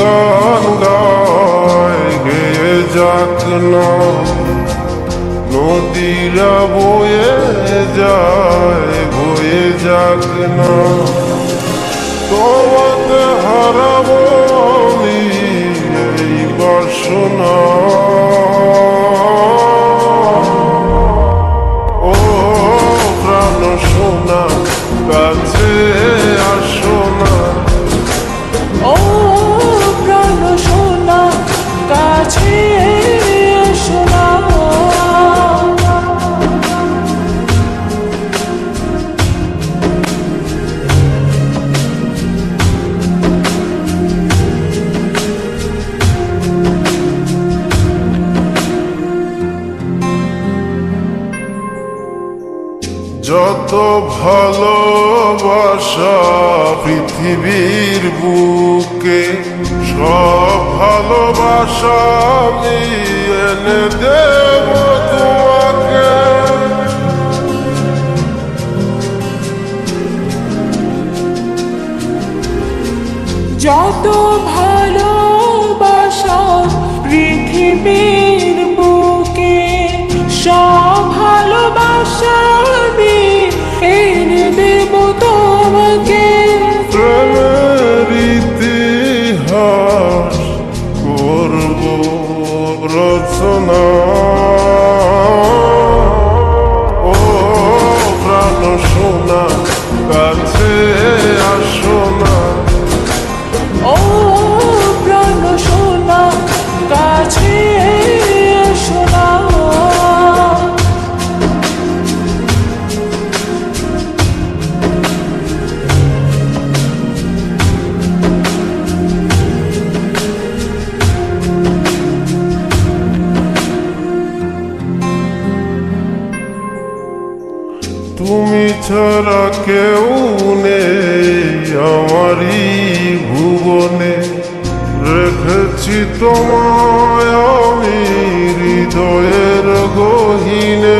গান গায় গেয়ে যাক না নদীরা বয়ে যায়, বয়ে যাক না। তোমাকে হারাবো এই বাসনা। যত ভালোবাসা পৃথিবীর বুকে সব ভালোবাসা এনে দেব তোমাকে। যত ভালোবাসা রচনা ও প্রাণ সোনা কাছে তুমি ছাড়া কেউ নেই আমারই ভুবনে। রেখেছি তোমায় আমি হৃদয়ের গহিনে।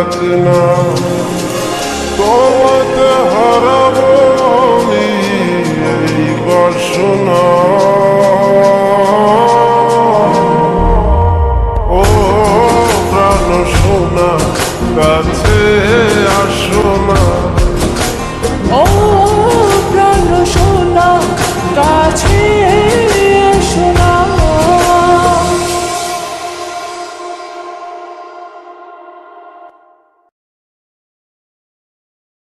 যাক না। তোমাকে হারাবো আমি এই বাসনা।